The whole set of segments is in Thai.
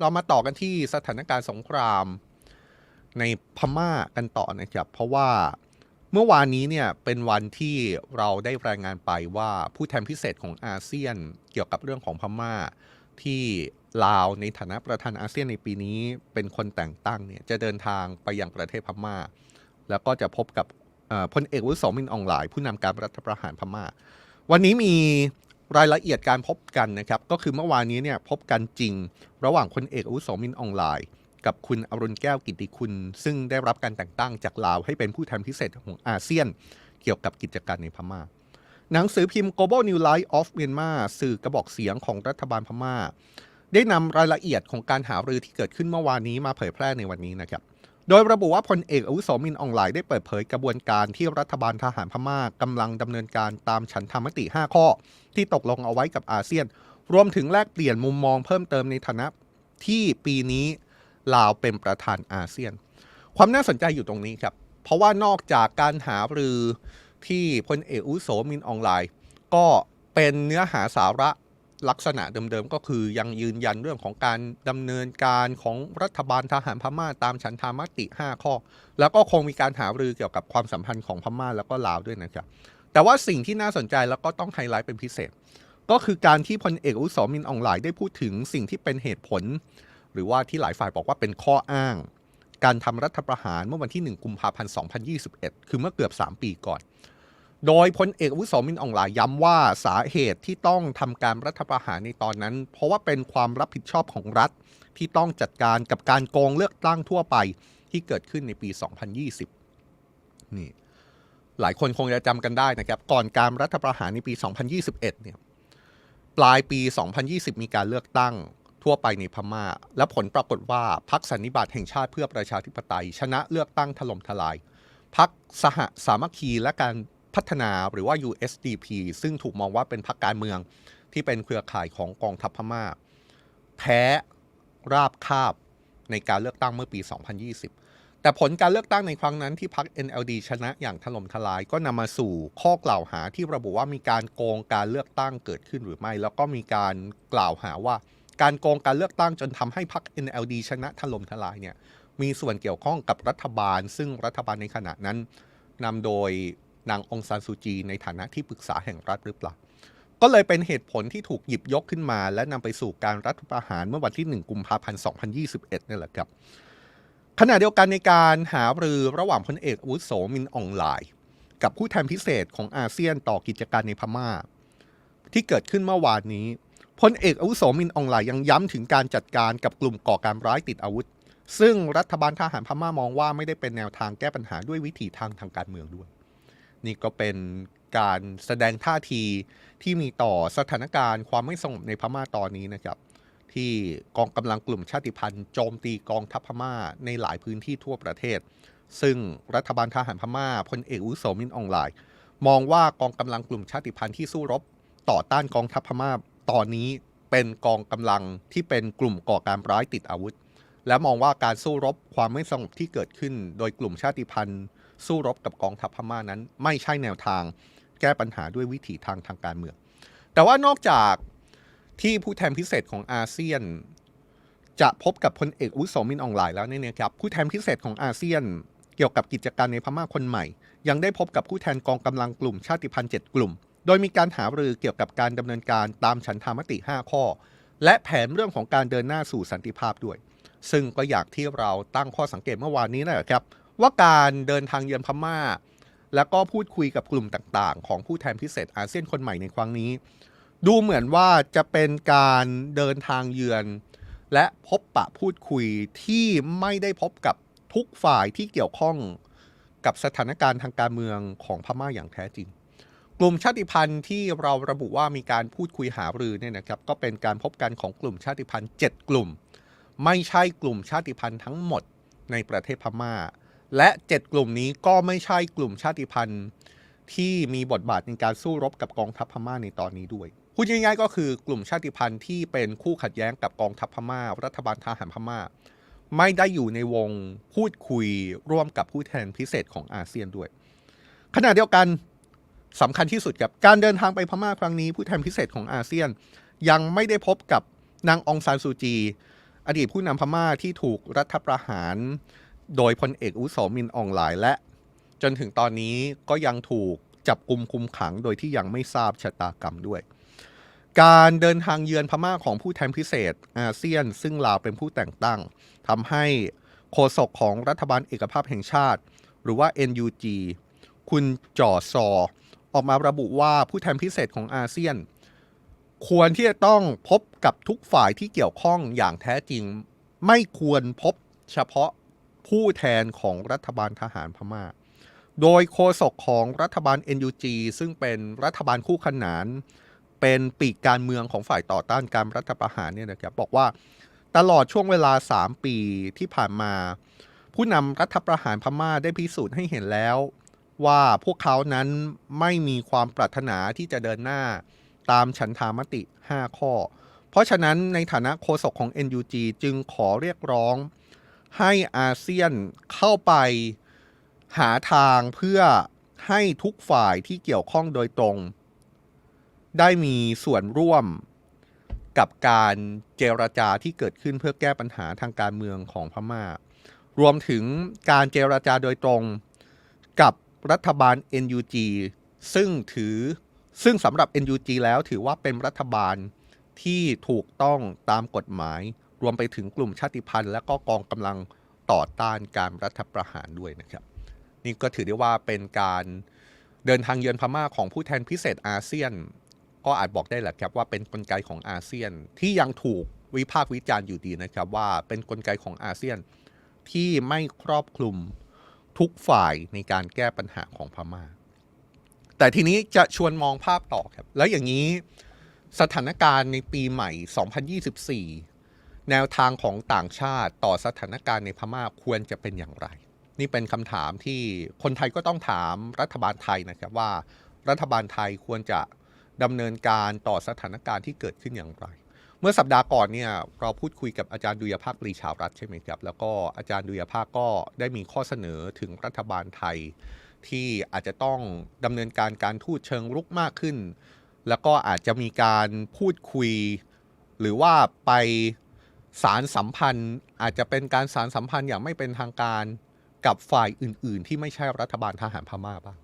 เรามาต่อกันที่สถานการณ์สงครามในพม่ากันต่อนะครับ เพราะว่าเมื่อวานนี้เนี่ยเป็นวันที่เราได้รายงานไปว่าผู้แทนพิเศษของอาเซียนเกี่ยวกับเรื่องของพม่า ที่ลาวในฐานะประธานอาเซียนในปีนี้เป็นคนแต่งตั้งเนี่ยจะเดินทางไปยังประเทศพม่า แล้วก็จะพบกับพลเอกวุฒิสมินอองหลาย ผู้นำการรัฐประหารพม่า วันนี้มี รายละเอียดการพบกันนะครับก็คือเมื่อวานนี้เนี่ยพบกันจริง ระหว่างพลเอกอาวุโสมินอองไลน์ กับคุณอรุณแก้วกิติคุณ ซึ่งได้รับการแต่งตั้งจากลาวให้เป็นผู้แทนพิเศษของอาเซียน เกี่ยวกับกิจการในพม่า หนังสือพิมพ์ Global New Light of Myanmar สื่อกระบอกเสียงของรัฐบาลพม่า ได้นำรายละเอียดของการหารือที่เกิดขึ้นเมื่อวานนี้มาเผยแพร่ในวันนี้นะครับ โดยระบุว่าพลเอกอาวุโสมินอองไลน์ได้เปิดเผยกระบวนการที่รัฐบาลทหารพม่ากำลังดำเนินการตามฉันทามติ 5 ข้อ ที่ตกลงเอาไว้กับอาเซียน รวมถึงแลกเปลี่ยนมุมมองเพิ่มเติมในฐานะที่ปีนี้ลาวเป็นประธานอาเซียน ความน่าสนใจอยู่ตรงนี้ครับ เพราะว่านอกจากการหารือที่พลเอกอุโสมินอองไลน์ก็เป็นเนื้อหาสาระ ลักษณะเดิมๆ ก็คือยังยืนยันเรื่องของการดำเนินการของรัฐบาลทหารพม่าตามฉันทามติ 5 ข้อ แล้วก็คงมีการหารือเกี่ยวกับความสัมพันธ์ของพม่าแล้วก็ลาวด้วยนะครับ แต่ว่าสิ่งที่น่าสนใจแล้วก็ต้องไฮไลท์เป็นพิเศษ ก็คือการที่พลเอกอุสมินอองไลน์ได้พูดถึงสิ่งที่เป็นเหตุผล หรือว่าที่หลายฝ่ายบอกว่าเป็นข้ออ้าง การทำรัฐประหารเมื่อวันที่ 1 กุมภาพันธ์ 2021 คือเมื่อเกือบ 3 ปีก่อน โดยพลเอกอุสมินอองหลายย้ำว่าสาเหตุที่ต้องทำการรัฐประหารในตอนนั้น เพราะว่าเป็นความรับผิดชอบของรัฐที่ต้องจัดการกับการโกงเลือกตั้งทั่วไปที่เกิดขึ้นในปี 2020 นี่หลายคนคงจะจำกันได้นะครับ ก่อนการรัฐประหารในปี 2021 เนี่ยปลายปี 2020 มีการเลือกตั้งทั่วไปในพม่า และผลปรากฏว่าพรรคสันนิบาตแห่งชาติเพื่อประชาธิปไตย ชนะเลือกตั้งถล่มทลายพรรคสหสามัคคีและการ พัฒนาหรือว่า USDP ซึ่งถูกมองว่าเป็นพรรคการเมืองที่เป็นเครือข่ายของกองทัพพม่า แพ้ราบคาบในการเลือกตั้งเมื่อปี 2020 แต่ผลการเลือกตั้งในครั้งนั้นที่พรรค NLD ชนะอย่างถล่มทลายก็นำมาสู่ข้อกล่าวหาที่ระบุว่ามีการโกงการเลือกตั้งเกิดขึ้นหรือไม่ แล้วก็มีการกล่าวหาว่าการโกงการเลือกตั้งจนทำให้พรรค NLD ชนะถล่มทลายเนี่ยมีส่วนเกี่ยวข้องกับรัฐบาล ซึ่งรัฐบาลในขณะนั้นนำโดย นางองซานซูจีในฐานะที่ปรึกษาแห่งรัฐหรือเปล่า ก็เลยเป็นเหตุผลที่ถูกหยิบยกขึ้นมา และนำไปสู่การรัฐประหารเมื่อวันที่ 1 กุมภาพันธ์ 2021นี่แหละครับ ขณะเดียวกันในการหารือระหว่างพลเอกอุโสมินอองไลน์กับผู้แทนพิเศษของอาเซียนต่อกิจการในพม่า ที่เกิดขึ้นเมื่อวานนี้พลเอกอาวุโสมินอองไลยังย้ำถึงการจัดการกับกลุ่มก่อการร้ายติดอาวุธ ซึ่งรัฐบาลทหารพม่ามองว่าไม่ได้เป็นแนวทางแก้ปัญหาด้วยวิถีทางทางการเมืองด้วย นี่ก็เป็นการแสดงท่าทีที่มีต่อสถานการณ์ความไม่สงบในพม่าตอนนี้นะครับ ที่กองกำลังกลุ่มชาติพันธุ์โจมตีกองทัพพม่าในหลายพื้นที่ทั่วประเทศ ซึ่งรัฐบาลทหารพม่าพลเอกอุโสมินอองไลน์มองว่ากองกำลังกลุ่มชาติพันธุ์ที่สู้รบ ต่อต้านกองทัพพม่าตอนนี้เป็นกองกำลังที่เป็นกลุ่มก่อการร้ายติดอาวุธ และมองว่าการสู้รบความไม่สงบที่เกิดขึ้น โดยกลุ่มชาติพันธุ์ สู้รบกับกองทัพพม่านั้น ไม่ใช่แนวทางแก้ปัญหาด้วยวิถีทางทางการเมือง แต่ว่านอกจากที่ผู้แทนพิเศษของอาเซียน จะพบกับพลเอกอุสมินอองไลน์แล้วเนี่ยนะครับผู้แทนพิเศษของอาเซียน เกี่ยวกับกิจการในพม่าคนใหม่ ยังได้พบกับผู้แทนกองกำลังกลุ่มชาติพันธุ์7กลุ่ม โดยมีการหารือเกี่ยวกับการดำเนินการตามฉันทามติ 5 ข้อ และแผนเรื่องของการเดินหน้าสู่สันติภาพด้วย ซึ่งก็อยากที่เราตั้งข้อสังเกตเมื่อวานนี้นะครับ ว่าการเดินทางเยือนพม่า แล้วก็พูดคุยกับกลุ่มต่างๆ ของผู้แทนพิเศษอาเซียนคนใหม่ในครั้งนี้ ดูเหมือนว่าจะเป็นการเดินทางเยือน และพบปะพูดคุยที่ไม่ได้พบกับทุกฝ่ายที่เกี่ยวข้องกับสถานการณ์ทางการเมืองของพม่าอย่างแท้จริง กลุ่มชาติพันธุ์ที่เราระบุว่ามีการพูดคุยหารือเนี่ยนะครับก็เป็นการพบกันของกลุ่มชาติพันธุ์ 7 กลุ่ม ไม่ใช่กลุ่มชาติพันธุ์ทั้งหมดในประเทศพม่า และ 7 กลุ่มนี้ก็ไม่ใช่กลุ่มชาติพันธุ์ที่มีบทบาทในการสู้รบกับกองทัพพม่าในตอนนี้ด้วยพูดง่ายๆก็คือกลุ่มชาติพันธุ์ที่เป็นคู่ขัดแย้งกับกองทัพพม่า รัฐบาลทหารพม่า ไม่ได้อยู่ในวงพูดคุยร่วมกับผู้แทนพิเศษของอาเซียนด้วย ขณะเดียวกันสำคัญที่สุดกับการเดินทางไปพม่าครั้งนี้ผู้แทนพิเศษของอาเซียน ยังไม่ได้พบกับนางองซานซูจี อดีตผู้นำพม่าที่ถูกรัฐประหาร โดยพลเอกอุโสมินอองหลายและจนถึงตอนนี้ก็ยังถูกจับกลุ่มคุมขังโดยที่ยังไม่ทราบชะตากรรมด้วย การเดินทางเยือนพม่าของผู้แทนพิเศษอาเซียน ซึ่งลาวเป็นผู้แต่งตั้งทำให้โฆษกของรัฐบาลเอกภาพแห่งชาติ หรือว่า NUG คุณจ่อซอ ออกมาระบุว่าผู้แทนพิเศษของอาเซียน ควรที่จะต้องพบกับทุกฝ่ายที่เกี่ยวข้องอย่างแท้จริง ไม่ควรพบเฉพาะ ผู้แทนของรัฐบาลทหารพม่า โดยโฆษกของรัฐบาล NUG ซึ่งเป็นรัฐบาลคู่ขนาน เป็นปีกการเมืองของฝ่ายต่อต้านการรัฐประหารเนี่ยนะครับบอกว่าตลอดช่วงเวลา 3 ปีที่ผ่านมา ผู้นำรัฐประหารพม่าได้พิสูจน์ให้เห็นแล้ว ว่าพวกเขานั้นไม่มีความปรารถนาที่จะเดินหน้าตามฉันทามติ 5 ข้อ เพราะฉะนั้นในฐานะโฆษกของ NUG จึงขอเรียกร้อง ให้อาเซียนเข้าไปหาทางเพื่อให้ทุกฝ่ายที่เกี่ยวข้องโดยตรง ได้มีส่วนร่วมกับการเจรจาที่เกิดขึ้นเพื่อแก้ปัญหาทางการเมืองของพม่า รวมถึงการเจรจาโดยตรงกับรัฐบาล NUG ซึ่งถือซึ่งสำหรับ NUG แล้วถือว่าเป็นรัฐบาลที่ถูกต้องตามกฎหมาย รวมไปถึงกลุ่มชาติพันธุ์ และก็กองกำลังต่อต้านการรัฐประหารด้วยนะครับ นี่ก็ถือได้ว่าเป็นการเดินทางเยือนพม่าของผู้แทนพิเศษอาเซียน ก็อาจบอกได้แหละครับว่าเป็นนกลไกของอาเซียนที่ยังถูกวิพากษ์วิจารณ์อยู่ดีนะครับ ว่าเป็นนกลไกของอาเซียนที่ไม่ครอบคลุมทุกฝ่ายในการแก้ปัญหาของพม่า แต่ทีนี้จะชวนมองภาพต่อครับ แล้วอย่างนี้สถานการณ์ในปีใหม่ 2024 แนวทางของต่างชาติต่อสถานการณ์ในพม่าควรจะเป็นอย่างไร นี่เป็นคำถามที่คนไทยก็ต้องถามรัฐบาลไทยนะครับว่า รัฐบาลไทยควรจะดำเนินการต่อสถานการณ์ที่เกิดขึ้นอย่างไร เมื่อสัปดาห์ก่อนเนี่ยเราพูดคุยกับอาจารย์ดุยภาคปรีชาวรัฐใช่ไหมครับแล้วก็อาจารย์ดุยภาคก็ได้มีข้อเสนอถึงรัฐบาลไทย ที่อาจจะต้องดำเนินการการทูตเชิงรุกมากขึ้น แล้วก็อาจจะมีการพูดคุย หรือว่าไป สารสัมพันธ์อาจจะเป็นการสารสัมพันธ์อย่างไม่เป็นทางการกับฝ่ายอื่น ๆ ที่ไม่ใช่รัฐบาลทหารพม่าบ้าง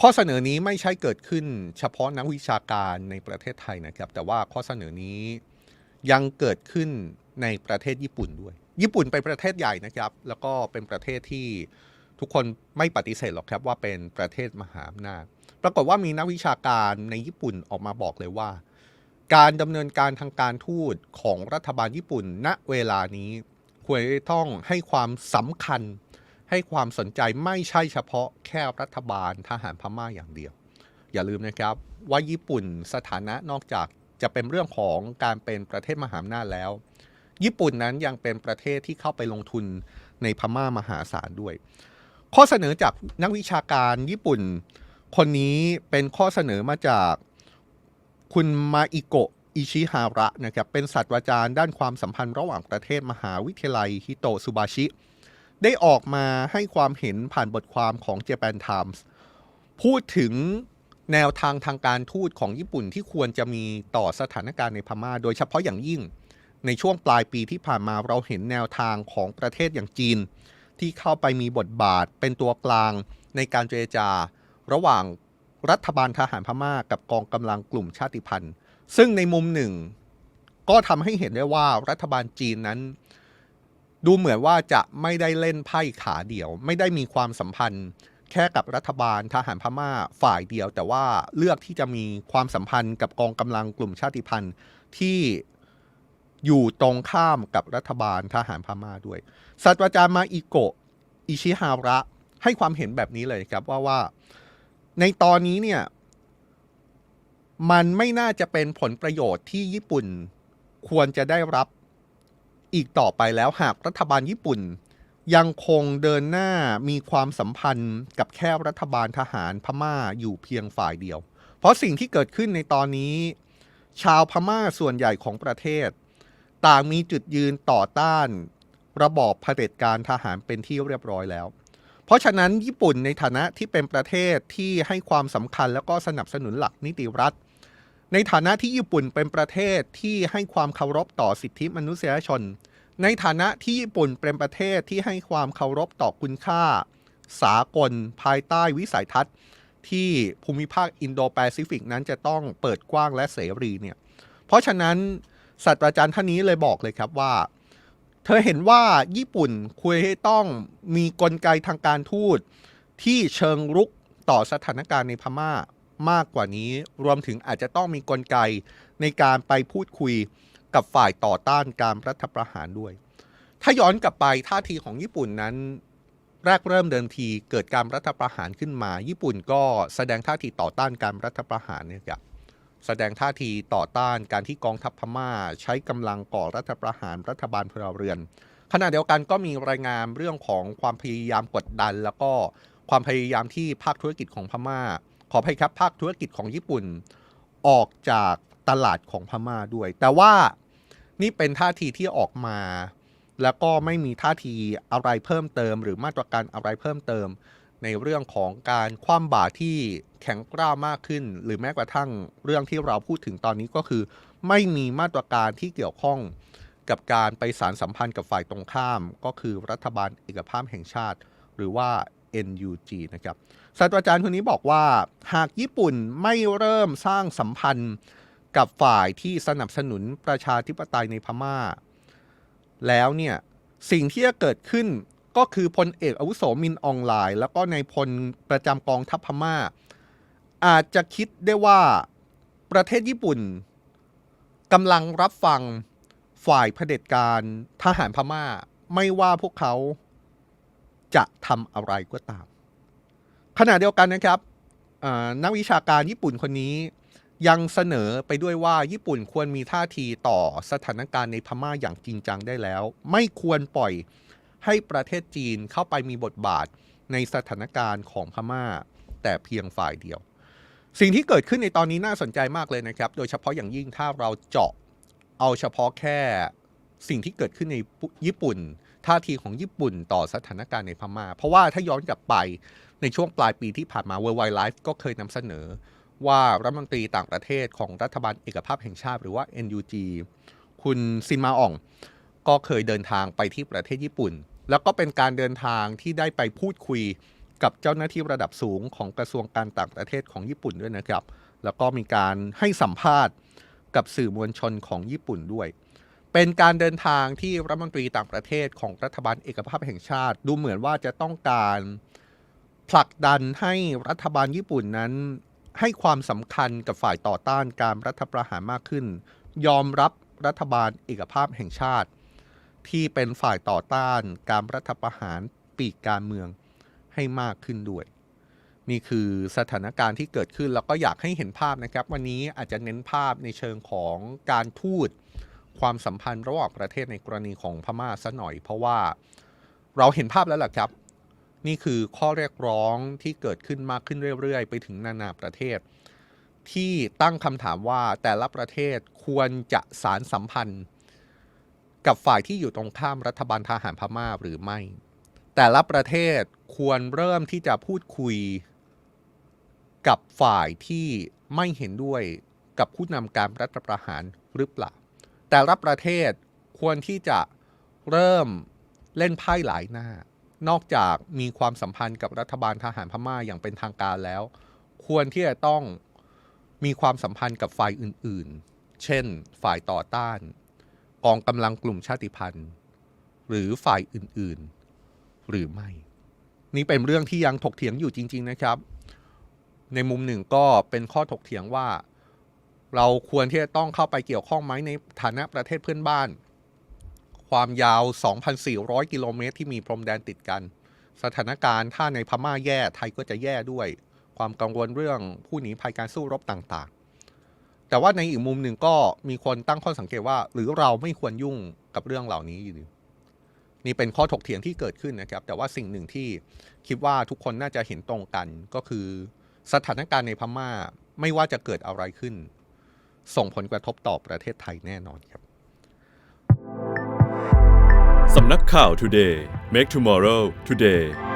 ข้อเสนอนี้ไม่ใช่เกิดขึ้นเฉพาะนักวิชาการในประเทศไทยนะครับ แต่ว่าข้อเสนอนี้ยังเกิดขึ้นในประเทศญี่ปุ่นด้วย ญี่ปุ่นเป็นประเทศใหญ่นะครับ แล้วก็เป็นประเทศที่ทุกคนไม่ปฏิเสธหรอกครับว่าเป็นประเทศมหาอำนาจปรากฏว่ามีนักวิชาการในญี่ปุ่นออกมาบอกเลยว่า การดำเนินการทางการทูตของรัฐบาลญี่ปุ่น ณเวลานี้ควรต้องให้ความสำคัญ ให้ความสนใจไม่ใช่เฉพาะแค่รัฐบาลทหารพม่าอย่างเดียว อย่าลืมนะครับว่าญี่ปุ่นสถานะนอกจากจะเป็นเรื่องของการเป็นประเทศมหาอำนาจแล้ว ญี่ปุ่นนั้นยังเป็นประเทศที่เข้าไปลงทุนในพม่ามหาศาลด้วย ข้อเสนอจากนักวิชาการญี่ปุ่น คนนี้เป็นข้อเสนอมาจาก คุณมาอิโกะอิชิฮาระนะครับเป็นศาสตราจารย์ด้านความสัมพันธ์ระหว่างประเทศมหาวิทยาลัยฮิโตซุบาชิ ได้ออกมาให้ความเห็นผ่านบทความของ Japan Times พูดถึงแนวทางทางการทูตของญี่ปุ่นที่ควรจะมีต่อสถานการณ์ในพม่า โดยเฉพาะอย่างยิ่ง ในช่วงปลายปีที่ผ่านมาเราเห็นแนวทางของประเทศอย่างจีน ที่เข้าไปมีบทบาทเป็นตัวกลางในการเจรจา ระหว่าง รัฐบาลทหารพม่ากับกองกำลังกลุ่มชาติพันธุ์ ซึ่งในมุมหนึ่ง ก็ทำให้เห็นได้ว่ารัฐบาลจีนนั้น ดูเหมือนว่าจะไม่ได้เล่นไพ่ขาเดียว ไม่ได้มีความสัมพันธ์ แค่กับรัฐบาลทหารพม่าฝ่ายเดียว แต่ว่าเลือกที่จะมีความสัมพันธ์กับกองกำลังกลุ่มชาติพันธุ์ที่อยู่ตรงข้ามกับรัฐบาลทหารพม่าด้วยศาสตราจารย์มาอิโกะอิชิฮาระให้ความเห็นแบบนี้เลยครับว่าว่า ในตอนนี้เนี่ย มันไม่น่าจะเป็นผลประโยชน์ที่ญี่ปุ่นควรจะได้รับอีกต่อไปแล้วหากรัฐบาลญี่ปุ่น ยังคงเดินหน้ามีความสัมพันธ์กับแค่รัฐบาลทหารพม่าอยู่เพียงฝ่ายเดียว เพราะสิ่งที่เกิดขึ้นในตอนนี้ ชาวพม่าส่วนใหญ่ของประเทศ ต่างมีจุดยืนต่อต้าน ระบอบเผด็จการทหารเป็นที่เรียบร้อยแล้ว ราะฉะนั้นญี่ปุ่นในฐานะที่เป็นประเทศที่ให้ความสำคัญแล้วก็สนับสนุนหลักนิติรัฐ ในฐานะที่ญี่ปุ่นเป็นประเทศที่ให้ความเคารพต่อสิทธิมนุษยชน ในฐานะที่ญี่ปุ่นเป็นประเทศที่ให้ความเคารพต่อคุณค่า สากล ภายใต้วิสัยทัศน์ ที่ภูมิภาคอินโดแปซิฟิกนั้นจะต้องเปิดกว้างและเสรีเนี่ยเพราะฉะนั้นศาสตราจารย์ท่านนี้เลยบอกเลยครับว่า เธอเห็นว่าญี่ปุ่นควรให้ต้องมีกลไกทางการทูตที่เชิงรุกต่อสถานการณ์ในพม่ามากกว่านี้ รวมถึงอาจจะต้องมีกลไกในการไปพูดคุยกับฝ่ายต่อต้านการรัฐประหารด้วย ถ้าย้อนกลับไปท่าทีของญี่ปุ่นนั้น แรกเริ่มเดิมทีเกิดการรัฐประหารขึ้นมา ญี่ปุ่นก็แสดงท่าทีต่อต้านการรัฐประหารเนี่ยครับ แสดงท่าทีต่อต้านการที่กองทัพพม่า ใช้กำลังก่อรัฐประหารรัฐบาลพลเรือน ขณะเดียวกันก็มีรายงานเรื่องของความพยายามกดดัน แล้วก็ความพยายามที่ภาคธุรกิจของพม่าขออภัยครับภาคธุรกิจของญี่ปุ่น ออกจากตลาดของพม่าด้วย แต่ว่านี่เป็นท่าทีที่ออกมา แล้วก็ไม่มีท่าทีอะไรเพิ่มเติม หรือมาตรการอะไรเพิ่มเติม ในเรื่องของการคว่ำบาตรที่ แข็งกร้าวมากขึ้น หรือแม้กระทั่งเรื่องที่เราพูดถึงตอนนี้ก็คือ ไม่มีมาตรการที่เกี่ยวข้องกับการไปสารสัมพันธ์กับฝ่ายตรงข้าม ก็คือรัฐบาลเอกภาพแห่งชาติ หรือว่า NUG นะครับศาสตราจารย์คนนี้บอกว่าหากญี่ปุ่นไม่เริ่มสร้างสัมพันธ์กับฝ่ายที่สนับสนุนประชาธิปไตยในพม่า แล้วเนี่ยสิ่งที่จะเกิดขึ้นก็คือพลเอกอาวุโสมินอองไลน์ แล้วก็ในพลประจำกองทัพพม่า อาจจะคิดได้ว่าประเทศญี่ปุ่นกำลังรับฟังฝ่ายเผด็จการทหารพม่า ไม่ว่าพวกเขาจะทำอะไรก็ตาม ขณะเดียวกันนะครับนักวิชาการญี่ปุ่นคนนี้ยังเสนอไปด้วยว่าญี่ปุ่นควรมีท่าทีต่อสถานการณ์ในพม่าอย่างจริงจังได้แล้ว ไม่ควรปล่อยให้ประเทศจีนเข้าไปมีบทบาทในสถานการณ์ของพม่า แต่เพียงฝ่ายเดียว สิ่งที่เกิดขึ้นในตอนนี้น่าสนใจมากเลยนะครับ โดยเฉพาะอย่างยิ่งถ้าเราเจาะเอาเฉพาะแค่สิ่งที่เกิดขึ้นในญี่ปุ่นท่าทีของญี่ปุ่นต่อสถานการณ์ในพม่า เพราะว่าถ้าย้อนกลับไปในช่วงปลายปีที่ผ่านมา World Wide Life ก็เคยนำเสนอว่ารัฐมนตรีต่างประเทศของรัฐบาลเอกภาพแห่งชาติหรือว่า NUG คุณซินมาอ่อง ก็เคยเดินทางไปที่ประเทศญี่ปุ่น แล้วก็เป็นการเดินทางที่ได้ไปพูดคุย กับเจ้าหน้าที่ระดับสูงของกระทรวงการต่างประเทศของญี่ปุ่นด้วยนะครับ แล้วก็มีการให้สัมภาษณ์กับสื่อมวลชนของญี่ปุ่นด้วย เป็นการเดินทางที่รัฐมนตรีต่างประเทศของรัฐบาลเอกภาพแห่งชาติ ดูเหมือนว่าจะต้องการผลักดันให้รัฐบาลญี่ปุ่นนั้น ให้ความสำคัญกับฝ่ายต่อต้านการรัฐประหารมากขึ้น ยอมรับรัฐบาลเอกภาพแห่งชาติ ที่เป็นฝ่ายต่อต้านการรัฐประหารปีกการเมือง ให้มากขึ้นด้วย นี่คือสถานการณ์ที่เกิดขึ้นแล้วก็อยากให้เห็นภาพนะครับ วันนี้อาจจะเน้นภาพในเชิงของการทูตความสัมพันธ์ระหว่างประเทศในกรณีของพม่าซะหน่อย เพราะว่าเราเห็นภาพแล้วแหละครับ นี่คือข้อเรียกร้องที่เกิดขึ้นมากขึ้นเรื่อย ๆ ไปถึงนานาประเทศ ที่ตั้งคำถามว่าแต่ละประเทศควรจะสารสัมพันธ์ กับฝ่ายที่อยู่ตรงข้ามรัฐบาลทหารพม่าหรือไม่ แต่ละประเทศควรเริ่มที่จะพูดคุยกับฝ่ายที่ไม่เห็นด้วยกับผู้นำการรัฐประหารหรือเปล่า แต่ละประเทศควรที่จะเริ่มเล่นไพ่หลายหน้า นอกจากมีความสัมพันธ์กับรัฐบาลทหารพม่าอย่างเป็นทางการแล้ว ควรที่จะต้องมีความสัมพันธ์กับฝ่ายอื่นๆ เช่น ฝ่ายต่อต้าน กองกำลังกลุ่มชาติพันธุ์ หรือฝ่ายอื่นๆ หรือไม่ นี่เป็นเรื่องที่ยังถกเถียงอยู่จริง ๆนะครับ ในมุมหนึ่งก็เป็นข้อถกเถียงว่า เราควรที่จะต้องเข้าไปเกี่ยวข้องไหมในฐานะประเทศเพื่อนบ้าน ความยาว 2,400 กิโลเมตรที่มีพรมแดนติดกัน สถานการณ์ถ้าในพม่าแย่ไทยก็จะแย่ด้วย ความกังวลเรื่องผู้หนีภัยการสู้รบต่างๆแต่ว่าในอีกมุมหนึ่งก็มีคนตั้งข้อสังเกตว่า หรือเราไม่ควรยุ่งกับเรื่องเหล่านี้อยู่ นี่เป็นข้อถกเถียงที่เกิดขึ้นนะครับ แต่ว่าสิ่งหนึ่งที่คิดว่าทุกคนน่าจะเห็นตรงกัน ก็คือสถานการณ์ในพม่าไม่ว่าจะเกิดอะไรขึ้น ส่งผลกระทบต่อประเทศไทยแน่นอนครับสำนักข่าว Today Make Tomorrow Today